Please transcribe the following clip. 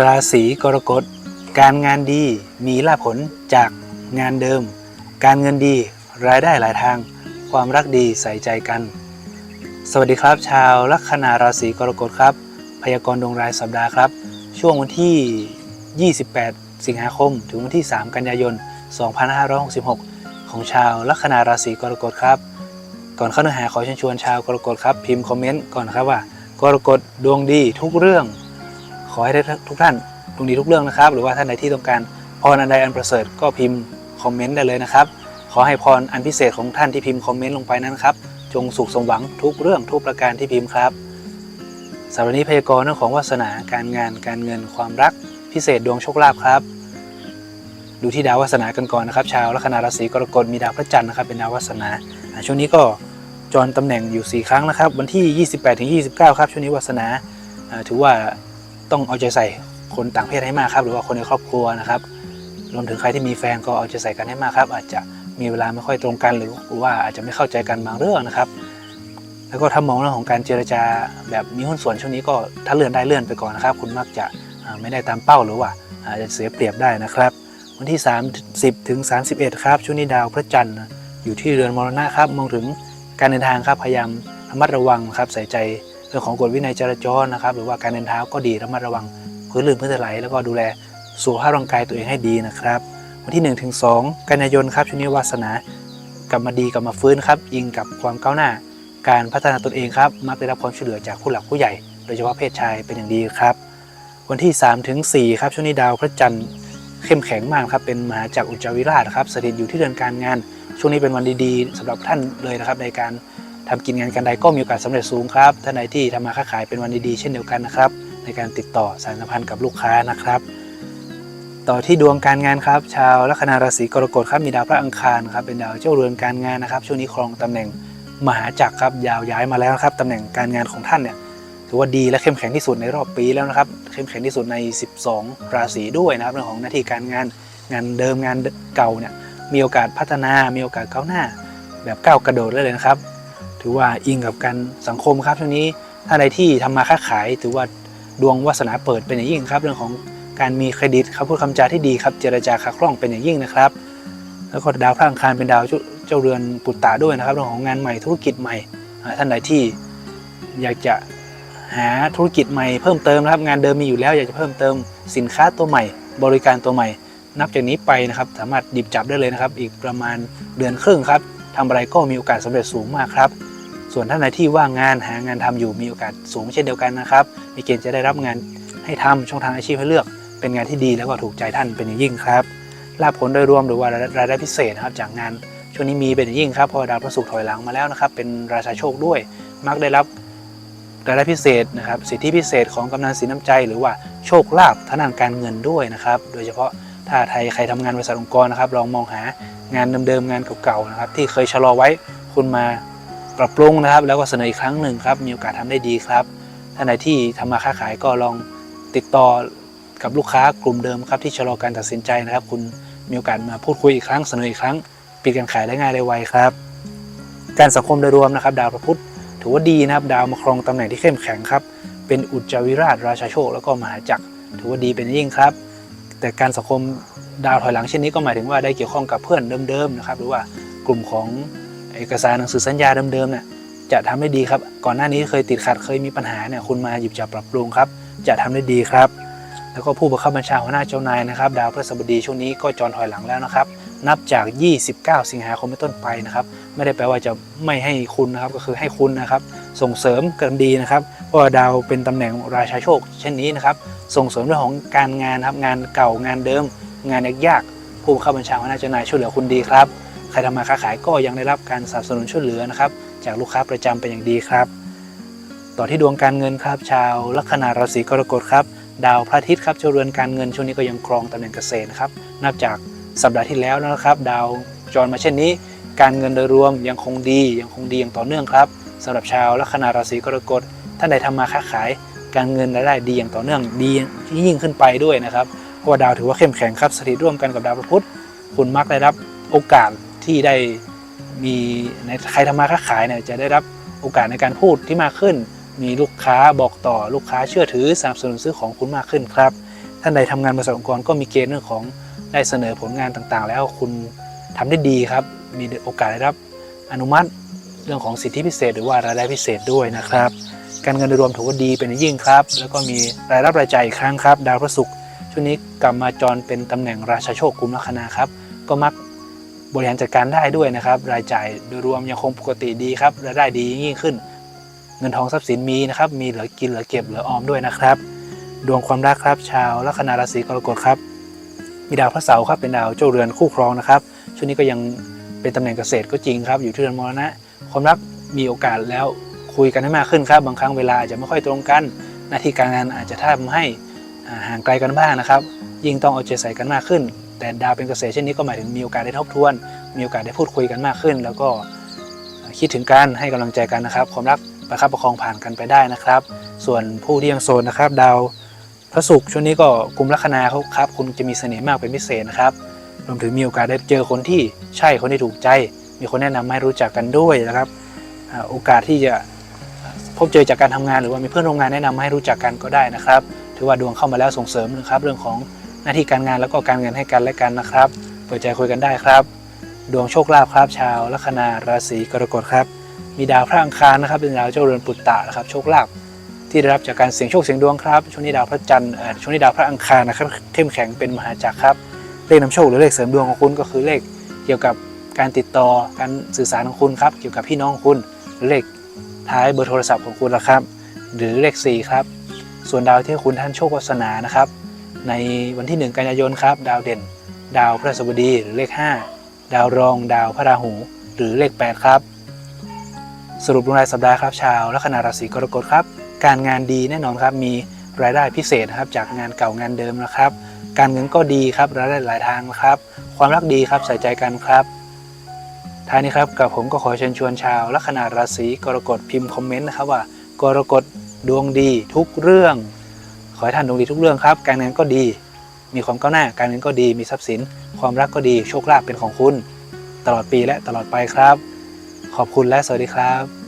ราศีกรกฎ การงานดีมีลาภผลจากงานเดิม การเงินดีรายได้หลายทาง ความรักดีใส่ใจกัน สวัสดีครับชาวลัคนาราศีกรกฎครับ พยากรณ์ดวงรายสัปดาห์ครับ ช่วงวันที่ 28 สิงหาคม ถึงวันที่ 3 กันยายน 2566 ของชาวลัคนาราศีกรกฎครับ ก่อนเข้าเนื้อหาขอเชิญชวนชาวกรกฎครับ พิมพ์คอมเมนต์ก่อนครับว่า กรกฎดวงดีทุกเรื่อง ขอให้ได้ทุกท่านดวงดีทุกเรื่องนะครับ หรือว่าท่านใดที่ต้องการพรอันใดอันประเสริฐก็พิมพ์คอมเมนต์ได้เลยนะครับ ขอให้พรอันพิเศษของท่านที่พิมพ์คอมเมนต์ลงไปนั้นครับ จงสุขสมหวังทุกเรื่องทุกประการที่พิมพ์ครับสำหรับนี้พยากรณ์เรื่องของวาสนาการงานการเงินความรักพิเศษดวงโชคลาภครับ ดูที่ดาววาสนากันก่อนนะครับ ชาวลัคนาราศีกรกฎมีดาวพระจันทร์นะครับเป็นดาววาสนาช่วงนี้ก็จรตำแหน่งอยู่ 4 ครั้งนะครับ วันที่ 28ถึง29 ครับช่วงนี้วาสนาถือว่า ต้องเอาใจใส่คนต่างเพศให้มากครับ หรือว่าคนในครอบครัวนะครับ รวมถึงใครที่มีแฟนก็เอาใจใส่กันให้มากครับ อาจจะมีเวลาไม่ค่อยตรงกันหรือว่าอาจจะไม่เข้าใจกันบางเรื่องนะครับ แล้วก็ถ้ามองเรื่องของการเจรจาแบบมีหุ้นส่วนช่วงนี้ก็ถ้าเลื่อนได้เลื่อนไปก่อนนะครับ คุณมักจะไม่ได้ตามเป้าหรือว่าอาจจะเสียเปรียบได้นะครับ วันที่ 30ถึง31 ครับช่วงนี้ดาวพระจันทร์อยู่ที่เรือนมรณะครับมองถึงการเดินทางครับพยายามระมัดระวังครับใส่ใจ เรื่องของกฎวินัยจราจรนะครับ หรือว่าการเดินเท้าก็ดีระมัดระวังพื้นลื่นพื้นถลายแล้วก็ดูแลสุขภาพร่างกายตัวเองให้ดีนะครับ วันที่1ถึง2กันยายนครับช่วงนี้วาสนากลับมาดีกลับมาฟื้นครับยิงกับความก้าวหน้า การพัฒนาตนเองครับมักได้รับความช่วยเหลือจากผู้หลักผู้ใหญ่ โดยเฉพาะเพศชายเป็นอย่างดีครับวันที่3ถึง4ครับช่วงนี้ดาวพระจันทร์เข้มแข็งมากครับเป็นมหาจักรอุจจาวิราชครับสถิตอยู่ที่เดือนการงาน ช่วงนี้เป็นวันดีๆสำหรับท่านเลยนะครับในการ ทำกินงานกันใดก็มีโอกาสสำเร็จสูงครับท่านใดที่ทำมาค้าขายเป็นวันดีๆเช่นเดียวกันนะครับ ในการติดต่อสารสัมพันธ์กับลูกค้านะครับ ต่อที่ดวงการงานครับ ชาวลัคนาราศีกรกฎครับมีดาวพระอังคารครับเป็นดาวเจ้าเรือนการงานนะครับ ช่วงนี้ครองตำแหน่งมหาจักรครับยาวย้ายมาแล้วครับตำแหน่งการงานของท่านเนี่ยถือว่าดีและเข้มแข็งที่สุดในรอบปีแล้วนะครับเข้มแข็งที่สุดใน 12 ราศีด้วยนะครับเรื่องของหน้าที่การงานงานเดิมงานเก่าเนี่ยมีโอกาสพัฒนามีโอกาสก้าวหน้า แบบก้าวกระโดดเลยนะครับ ถือว่าอิงกับการสังคมครับช่วงนี้ถ้าใดที่ทำมาค้าขาย ถือว่าดวงวาสนาเปิดเป็นอย่างยิ่งครับ เรื่องของการมีเครดิตครับพูดคำจาที่ดีครับ เจรจาคาคล่องเป็นอย่างยิ่งนะครับ แล้วก็ดาวพระอังคารเป็นดาวเจ้าเรือนปุตตะด้วยนะครับ เรื่องของงานใหม่ธุรกิจใหม่ท่านใดที่อยากจะหาธุรกิจใหม่เพิ่มเติมนะครับ งานเดิมมีอยู่แล้วอยากจะเพิ่มเติมสินค้าตัวใหม่ บริการตัวใหม่ นับจากนี้ไปนะครับ สามารถหยิบจับได้เลยนะครับ อีกประมาณเดือนครึ่งครับทำอะไรก็มีโอกาสสำเร็จสูงมากครับ ส่วนท่านใดที่ว่างงานหางานทำอยู่มีโอกาสสูงเช่นเดียวกันนะครับ มีเกณฑ์จะได้รับงานให้ทำช่องทางอาชีพให้เลือก เป็นงานที่ดีแล้วก็ถูกใจท่านเป็นอย่างยิ่งครับลาภผลโดยรวมหรือว่ารายได้พิเศษนะครับจากงานช่วงนี้มีเป็นอย่างยิ่งครับเพราะดาวพระศุกร์ถอยหลังมาแล้วนะครับ เป็นราชาโชคด้วย มักได้รับรายได้พิเศษนะครับ สิทธิพิเศษของกำนันสีน้ำใจ หรือว่าโชคลาภทางด้านการเงินด้วยนะครับ โดยเฉพาะถ้าไทยใครทำงานบริษัทองค์กรนะครับลองมองหางานเดิมๆงานเก่าๆนะครับที่เคยชะลอไว้คุณมา ปรับปรุงนะครับ แล้วก็เสนออีกครั้งหนึ่งครับ มีโอกาสทำได้ดีครับท่านใดที่ทำมาค้าขายก็ลองติดต่อกับลูกค้ากลุ่มเดิมครับที่ชะลอการตัดสินใจนะครับ คุณมีโอกาสมาพูดคุยอีกครั้งเสนออีกครั้งปิดการขายได้ง่ายได้ไวครับ การสังคมโดยรวมนะครับ ดาวพระพุธถือว่าดีนะครับ ดาวมาครองตำแหน่งที่เข้มแข็งครับ เป็นอุจจาวิราชราชาโชค แล้วก็มหาจักร ถือว่าดีเป็นยิ่งครับ แต่การสังคมดาวถอยหลังเช่นนี้ก็หมายถึงว่าได้เกี่ยวข้องกับเพื่อนเดิมๆนะครับ หรือว่ากลุ่มของ เอกสารหนังสือสัญญาเดิมๆเนี่ยจะทำได้ดีครับ ก่อนหน้านี้เคยติดขัดเคยมีปัญหาเนี่ยคุณมาหยิบจับปรับปรุงครับ จะทำได้ดีครับ แล้วก็ผู้บังคับบัญชาหัวหน้าเจ้านายนะครับ ดาวพฤหัสบดีช่วงนี้ก็จรถอยหลังแล้วนะครับ นับจาก 29 สิงหาคมเป็นต้นไปนะครับ ไม่ได้แปลว่าจะไม่ให้คุณนะครับก็คือให้คุณนะครับ ส่งเสริมกันดีนะครับเพราะว่าดาวเป็นตำแหน่งราชาโชค เช่นนี้นะครับ ส่งเสริมเรื่องของการงานครับงานเก่างานเดิม งานยากๆผู้บังคับบัญชาหัวหน้าเจ้านายช่วยเหลือคุณดีครับ ครทำมาค้าขายก็ยังได้รับการสนับสนุนช่วยเหลือนะครับ จากลูกค้าประจำเป็นอย่างดีครับ ต่อที่ดวงการเงินครับ ชาวลัคนาราศีกรกฎครับดาวพระอาทิตย์ครับเจ้าเรือนการเงินช่วงนี้ก็ยังครองตำแหน่งเกษตรนะครับนับจากสัปดาห์ที่แล้วนะครับ ดาวจรมาเช่นนี้ การเงินโดยรวมยังคงดียังคงดีอย่างต่อเนื่องครับสำหรับชาวลัคนาราศีกรกฎท่านใดทำมาค้าขาย การเงินรายได้ดีอย่างต่อเนื่องดียิ่งขึ้นไปด้วยนะครับเพราะว่าดาวถือว่าเข้มแข็งครับสถิตร่วมกันกับดาวพระพุธคุณมักได้รับโอกาส ที่ได้มีในใครทำมาค้าขายเนี่ยจะได้รับโอกาสในการพูดที่มากขึ้น มีลูกค้าบอกต่อลูกค้าเชื่อถือสนับสนุนซื้อของคุณมากขึ้นครับ ท่านใดทำงานบริษัทองค์กรก็มีเกณฑ์เรื่องของได้เสนอผลงานต่างๆ แล้วคุณทำได้ดีครับ มีโอกาสได้รับอนุมัติเรื่องของสิทธิพิเศษ หรือว่ารายได้พิเศษด้วยนะครับ การเงินโดยรวมถือว่าดีเป็นอย่างยิ่งครับ แล้วก็มีรายรับรายจ่ายอีกครั้งครับ ดาวพระศุกร์ช่วงนี้กลับมาจรเป็นตำแหน่งราชาโชคกุมลัคนาครับ ก็มัก บริหารจัดการได้ด้วยนะครับ รายจ่ายโดยรวมยังคงปกติดีครับรายได้ดียิ่งขึ้น เงินทองทรัพย์สินมีนะครับ มีเหลือกินเหลือเก็บเหลือออมด้วยนะครับ ดวงความรักครับ ชาวลัคนาราศีกรกฎครับ มีดาวพระเสาร์ครับเป็นดาวเจ้าเรือนคู่ครองนะครับช่วงนี้ก็ยังเป็นตำแหน่งเกษตรก็จริงครับ อยู่ที่เรือนมรณะ ความรักมีโอกาสแล้วคุยกันให้มากขึ้นครับ บางครั้งเวลาอาจจะไม่ค่อยตรงกัน หน้าที่การงานอาจจะทำให้ห่างไกลกันบ้างนะครับ ยิ่งต้องเอาใจใส่กันมากขึ้น แต่ดาวเป็นเกษตรเช่นนี้ก็หมายถึงมีโอกาสได้ทบทวน มีโอกาสได้พูดคุยกันมากขึ้น แล้วก็คิดถึงกันให้กำลังใจกันนะครับ ความรักประคับประคองผ่านกันไปได้นะครับ ส่วนผู้ที่ยังโสดนะครับ ดาวพระศุกร์ช่วงนี้ก็กลุ่มลัคนาเขาครับ คุณจะมีเสน่ห์มากเป็นพิเศษนะครับรวมถึงมีโอกาสได้เจอคนที่ใช่คนที่ถูกใจ มีคนแนะนำให้รู้จักกันด้วยนะครับโอกาสที่จะพบเจอจากการทำงาน หรือว่ามีเพื่อนร่วมงานแนะนำให้รู้จักกันก็ได้นะครับ ถือว่าดวงเข้ามาแล้วส่งเสริมนะครับ เรื่องของ หน้าที่การงานแล้วก็การเงินให้กันและกันนะครับ เปิดใจคุยกันได้ครับ ดวงโชคลาภครับชาวลัคนาราศีกรกฎครับ มีดาวพระอังคารนะครับเป็นดาวเจ้าเรือนปุตตะนะครับโชคลาภที่ได้รับจากการเสี่ยงโชคเสี่ยงดวงครับช่วงนี้ดาวพระจันทร์ช่วงนี้ดาวพระอังคารนะครับเข้มแข็งเป็นมหาจักรครับเลขนำโชคหรือเลขเสริมดวงของคุณก็คือเลขเกี่ยวกับการติดต่อการสื่อสารของคุณครับเกี่ยวกับพี่น้องของคุณหรือเลขท้ายเบอร์โทรศัพท์ของคุณละครับ หรือเลข4ครับส่วนดาวที่คุณท่านโชควาสนานะครับ ในวันที่ 1 กันยายนครับ ดาวเด่น ดาวพฤหัสบดีหรือเลข 5 ดาวรอง ดาวพระราหู หรือเลข 8 ครับ สรุปดวงรายสัปดาห์ครับ ชาวลัคนาราศีกรกฎครับ การงานดีแน่นอนครับมีรายได้พิเศษนะครับจากงานเก่างานเดิมนะครับ การเงินก็ดีครับรายได้หลายทางนะครับ ความรักดีครับใส่ใจกันครับท้ายนี้ครับกับผมก็ขอเชิญชวนชาวลัคนาราศีกรกฎพิมพ์คอมเมนต์นะครับว่ากรกฎดวงดีทุกเรื่อง ขอให้ท่านดวงดีทุกเรื่องครับ การงานก็ดี มีความก้าวหน้า การเงินก็ดี มีทรัพย์สิน ความรักก็ดี โชคลาภเป็นของคุณ ตลอดปีและตลอดไปครับ ขอบคุณและสวัสดีครับ